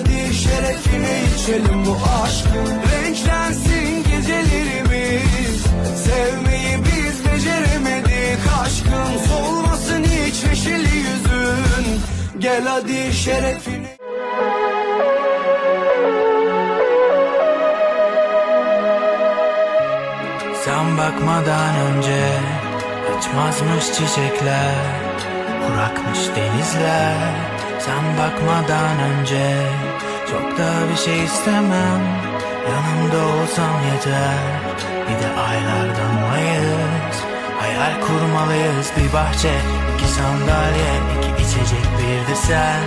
hadi şerefine içelim bu aşkın Renklensin gecelerimiz. Sevmeyi biz beceremedik Aşkın solmasın hiç neşeli yüzün. Gel hadi şerefine Sen bakmadan önce açmazmış çiçekler Kurakmış denizler Sen bakmadan önce Çok da bir şey istemem. Yanımda olsam yeter. Bir de aylardanmayız Hayal kurmalıyız bir bahçe iki sandalye iki içecek bir de sen.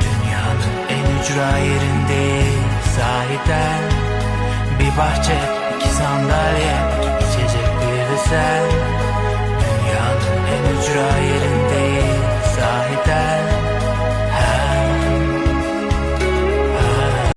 Dünyanın en ücra yerindeyiz sahiden bir bahçe, iki sandalye, iki